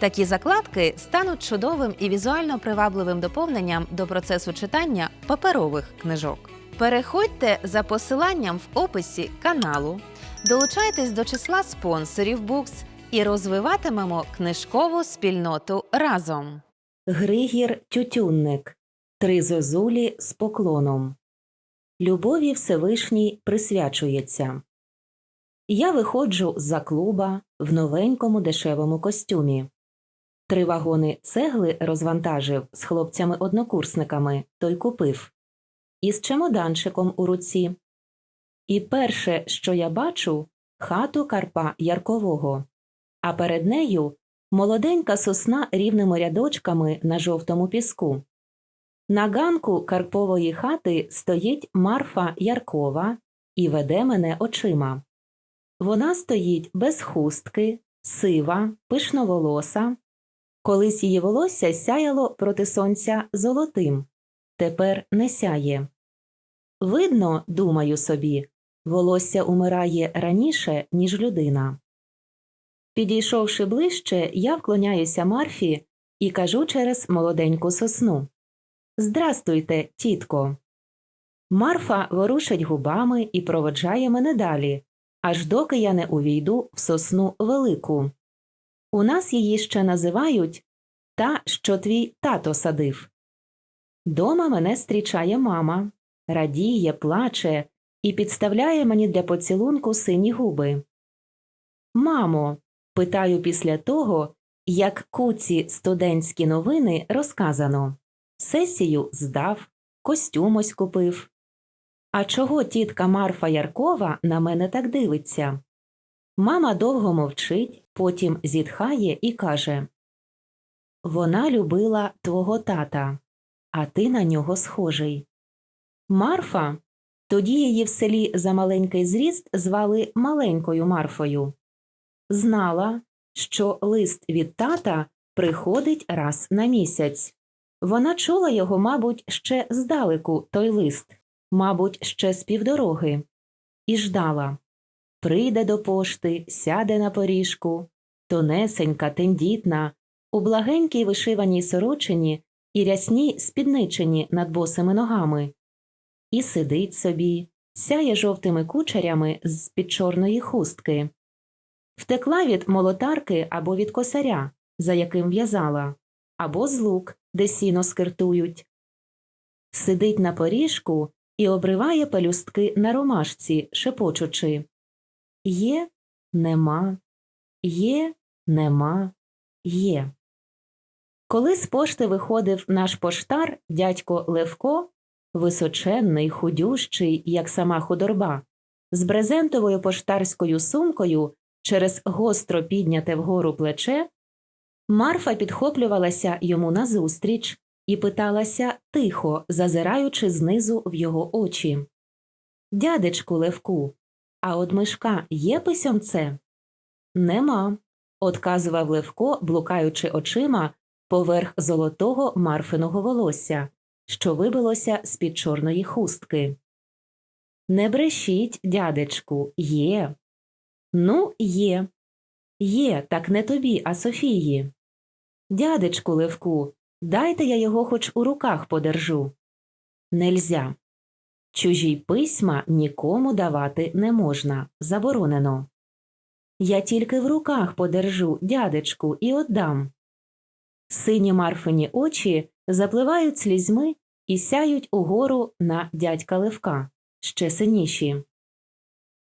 Такі закладки стануть чудовим і візуально привабливим доповненням до процесу читання паперових книжок. Переходьте за посиланням в описі каналу, долучайтесь до числа спонсорів Books і розвиватимемо книжкову спільноту разом. Григір Тютюнник. Три зозулі з поклоном. Любові Всевишній присвячується. Я виходжу з-за клуба в новенькому дешевому костюмі. Три вагони цегли розвантажив з хлопцями-однокурсниками, той купив, із чемоданчиком у руці. І перше, що я бачу, хату Карпа Яркового, а перед нею молоденька сосна рівними рядочками на жовтому піску. На ганку Карпової хати стоїть Марфа Яркова і веде мене очима. Вона стоїть без хустки, сива, пишноволоса. Колись її волосся сяяло проти сонця золотим, тепер не сяє. Видно, думаю собі, волосся умирає раніше, ніж людина. Підійшовши ближче, я вклоняюся Марфі і кажу через молоденьку сосну Здрастуйте, тітко. Марфа ворушить губами і проводжає мене далі, аж доки я не увійду в сосну велику. У нас її ще називають та, що твій тато садив. Дома мене зустрічає мама, радіє, плаче і підставляє мені для поцілунку сині губи. Мамо, питаю після того, як куці студентські новини розказано. Сесію здав, костюм ось купив. А чого тітка Марфа Яркова на мене так дивиться? Мама довго мовчить, потім зітхає і каже Вона любила твого тата, а ти на нього схожий. Марфа тоді її в селі за маленький зріст звали маленькою Марфою. Знала, що лист від тата приходить раз на місяць. Вона чула його, мабуть, ще здалеку той лист, мабуть, ще з півдороги, і ждала прийде до пошти, сяде на поріжку, тонесенька, тендітна, у благенькій вишиваній сорочині і рясній спідничині над босими ногами, і сидить собі, сяє жовтими кучерями з під чорної хустки, втекла від молотарки або від косаря, за яким в'язала, або з лук, де сіно скиртують. Сидить на поріжку і обриває пелюстки на ромашці, шепочучи Є, нема, є, нема, є. Коли з пошти виходив наш поштар, дядько Левко, височенний, худющий, як сама худорба, з брезентовою поштарською сумкою через гостро підняте вгору плече, Марфа підхоплювалася йому назустріч і питалася тихо, зазираючи знизу в його очі. Дядечку Левку, а од мишка є письомце? Нема, одказував Левко, блукаючи очима поверх золотого марфиного волосся, що вибилося з під чорної хустки. Не брешіть, дядечку, є. Ну, є. Є, так не тобі, а Софії. Дядечку Левку, дайте я його хоч у руках подержу. Нельзя. Чужі письма нікому давати не можна, заборонено. Я тільки в руках подержу, дядечку, і отдам. Сині марфині очі запливають слізьми і сяють угору на дядька Левка, ще синіші.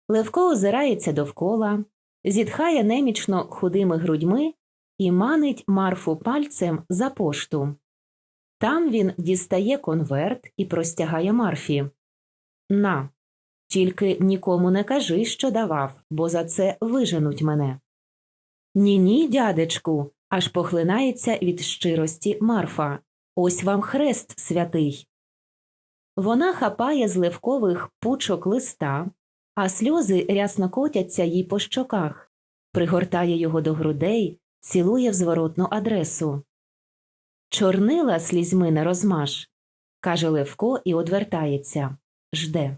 Левко озирається довкола, зітхає немічно худими грудьми і манить Марфу пальцем за пошту. Там він дістає конверт і простягає Марфі. На, тільки нікому не кажи, що давав, бо за це виженуть мене. Ні, ні, дядечку, аж похлинається від щирості Марфа. Ось вам хрест святий. Вона хапає з левкових пучок листа, а сльози рясно котяться їй по щоках, пригортає його до грудей, цілує в зворотну адресу. Чорнила слізьми не розмаш, каже Левко і одвертається. Жде.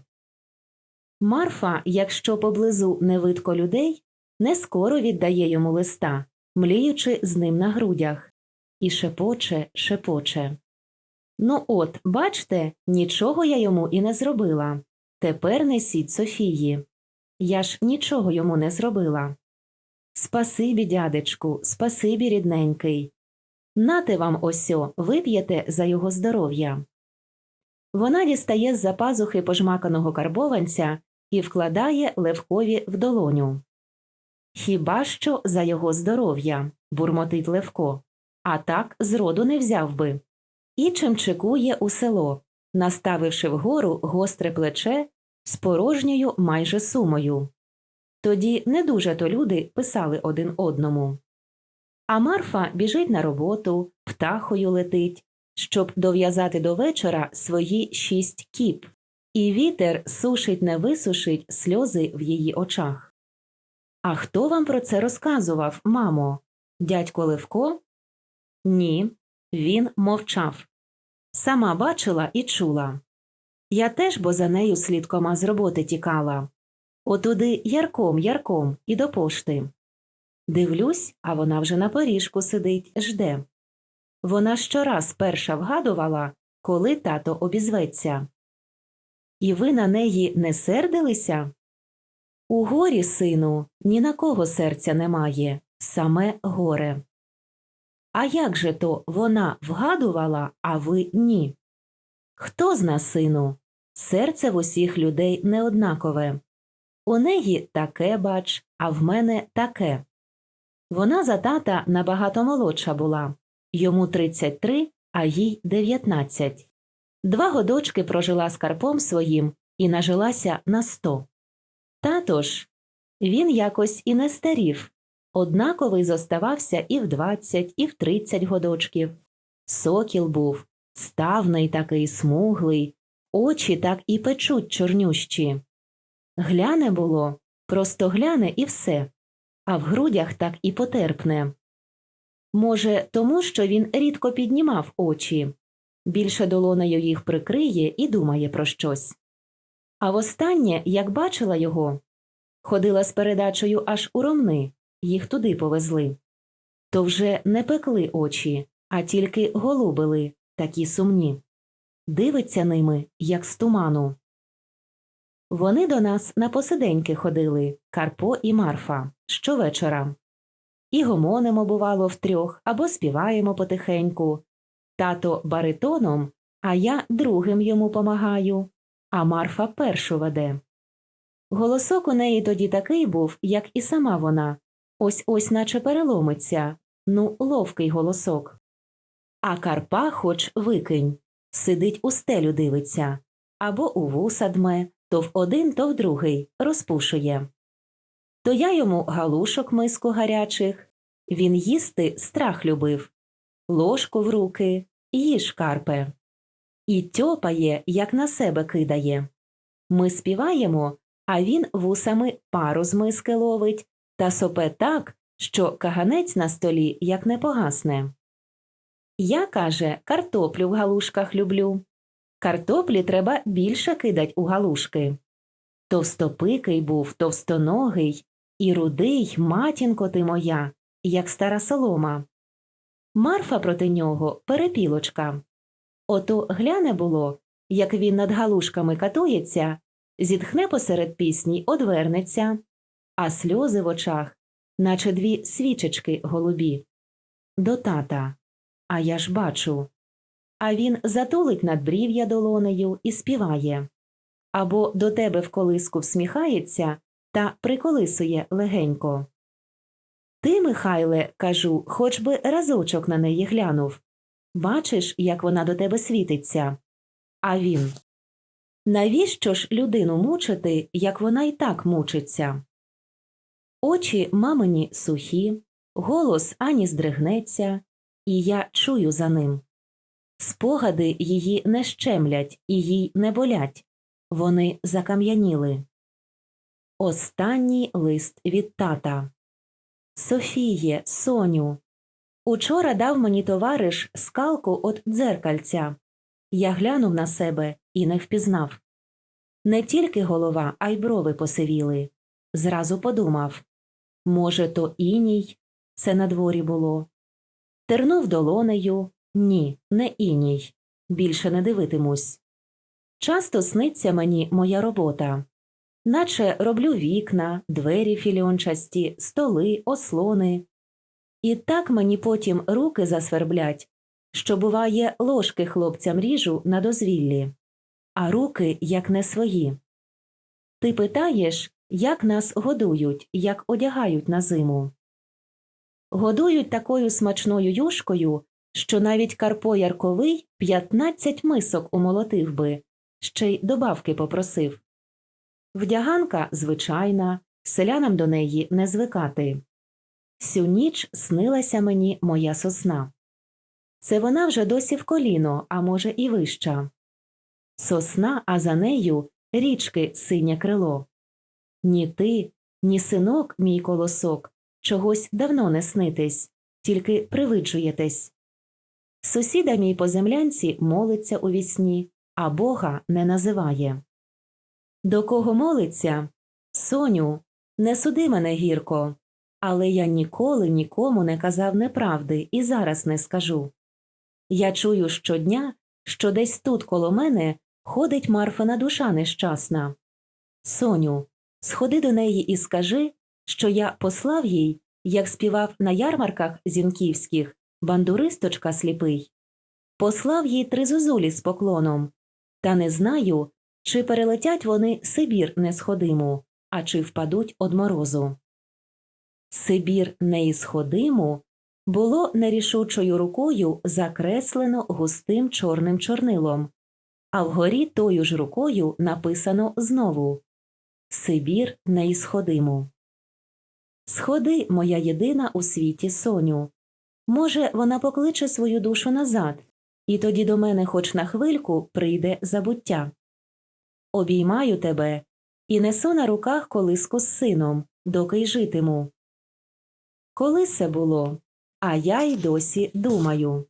Марфа, якщо поблизу не видко людей, не скоро віддає йому листа, мліючи з ним на грудях, і шепоче, шепоче. Ну от, бачте, нічого я йому і не зробила. Тепер несіть Софії. Я ж нічого йому не зробила. Спасибі, дядечку, спасибі, рідненький. Нате вам осьо, вип'єте за його здоров'я. Вона дістає з-за пазухи пожмаканого карбованця і вкладає Левкові в долоню. Хіба що за його здоров'я, бурмотить Левко, а так зроду не взяв би. І чимчикує у село, наставивши вгору гостре плече з порожньою майже сумою. Тоді не дуже то люди писали один одному. А Марфа біжить на роботу, птахою летить, щоб дов'язати до вечора свої шість кіп, і вітер сушить не висушить сльози в її очах. А хто вам про це розказував, мамо? Дядько Левко? Ні, він мовчав. Сама бачила і чула. Я теж бо за нею слідкома з роботи тікала. Отуди ярком, ярком і до пошти. Дивлюсь, а вона вже на поріжку сидить, жде. Вона щораз перша вгадувала, коли тато обізветься. І ви на неї не сердилися? У горі, сину, ні на кого серця немає, саме горе. А як же то вона вгадувала, а ви ні? Хто зна, сину? Серце в усіх людей неоднакове. У неї таке бач, а в мене таке. Вона за тата набагато молодша була йому 33, а їй 19. Два годочки прожила з карпом своїм і нажилася на 100. Тато ж він якось і не старів, однаковий зоставався і в 20, і в 30 годочків. Сокіл був, ставний такий смуглий, очі так і печуть чорнющі. Гляне було, просто гляне і все, а в грудях так і потерпне. Може, тому що він рідко піднімав очі, більше долонею їх прикриє і думає про щось. А востаннє, як бачила його, ходила з передачею аж у ромни, їх туди повезли. То вже не пекли очі, а тільки голубили, такі сумні. Дивиться ними, як з туману. Вони до нас на посиденьки ходили Карпо і Марфа щовечора. І гомонимо, бувало, втрьох або співаємо потихеньку. Тато баритоном, а я другим йому помагаю, а Марфа першу веде. Голосок у неї тоді такий був, як і сама вона, ось ось наче переломиться, ну, ловкий голосок. А Карпа хоч викинь, сидить у стелю дивиться, або у вуса дме, то в один, то в другий розпушує. То я йому галушок миску гарячих, він їсти страх любив, ложку в руки, їж карпе. І тьопає, як на себе кидає. Ми співаємо, а він вусами пару з миски ловить та сопе так, що каганець на столі як не погасне. Я, каже, картоплю в галушках люблю. Картоплі треба більше кидать у галушки. Товстопикий був, товстоногий, і рудий, матінко ти моя, як стара солома. Марфа проти нього перепілочка. Ото гляне було, як він над галушками катується, зітхне посеред пісні, одвернеться, а сльози в очах, наче дві свічечки голубі. До тата. а я ж бачу. А він затулить надбрів'я долонею і співає. Або до тебе в колиску всміхається та приколисує легенько. Ти, Михайле, кажу, хоч би разочок на неї глянув. Бачиш, як вона до тебе світиться. А він. Навіщо ж людину мучити, як вона й так мучиться? Очі мамині сухі, голос ані здригнеться, і я чую за ним. Спогади її не щемлять і їй не болять, вони закам'яніли. Останній лист від тата. Софіє, Соню. Учора дав мені товариш скалку от дзеркальця. Я глянув на себе і не впізнав. Не тільки голова, а й брови посивіли. Зразу подумав може, то іній, це на дворі було. Тернув долонею ні, не іній. Більше не дивитимусь. Часто сниться мені моя робота, наче роблю вікна, двері філіончасті, столи, ослони. І так мені потім руки засверблять, що, буває, ложки хлопцям ріжу на дозвіллі, а руки як не свої. Ти питаєш, як нас годують, як одягають на зиму. Годують такою смачною юшкою, що навіть Карпо Ярковий 15 мисок умолотив би, ще й добавки попросив. Вдяганка звичайна, селянам до неї не звикати. Сю ніч снилася мені моя сосна. Це вона вже досі в коліно, а може, і вища. Сосна, а за нею річки синє крило. Ні ти, ні синок, мій колосок, чогось давно не снитесь, тільки привиджуєтесь. Сусіда мій по землянці молиться у вісні, а Бога не називає. До кого молиться? Соню, не суди мене гірко, але я ніколи нікому не казав неправди і зараз не скажу. Я чую щодня, що десь тут коло мене ходить Марфина душа нещасна. Соню, сходи до неї і скажи, що я послав їй, як співав на ярмарках зінківських, бандуристочка сліпий. Послав їй три зозулі з поклоном, та не знаю, чи перелетять вони Сибір несходиму, а чи впадуть од морозу. Сибір неісходиму було нерішучою рукою закреслено густим чорним чорнилом, а вгорі тою ж рукою написано знову Сибір неісходиму. Сходи, моя єдина у світі Соню. Може, вона покличе свою душу назад, і тоді до мене хоч на хвильку прийде забуття. Обіймаю тебе і несу на руках колиску з сином, доки й житиму. Коли це було, а я й досі думаю.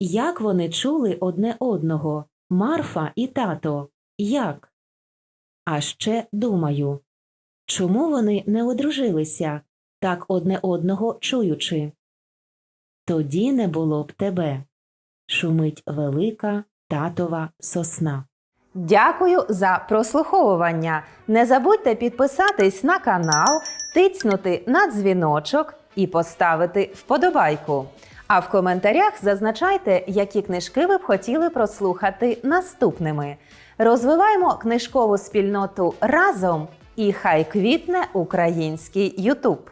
Як вони чули одне одного, Марфа і тато, як? А ще думаю, чому вони не одружилися, так одне одного чуючи? Тоді не було б тебе. Шумить велика татова сосна. Дякую за прослуховування. Не забудьте підписатись на канал, тицнути на дзвіночок і поставити вподобайку. А в коментарях зазначайте, які книжки ви б хотіли прослухати наступними. Розвиваємо книжкову спільноту разом і хай квітне український Ютуб.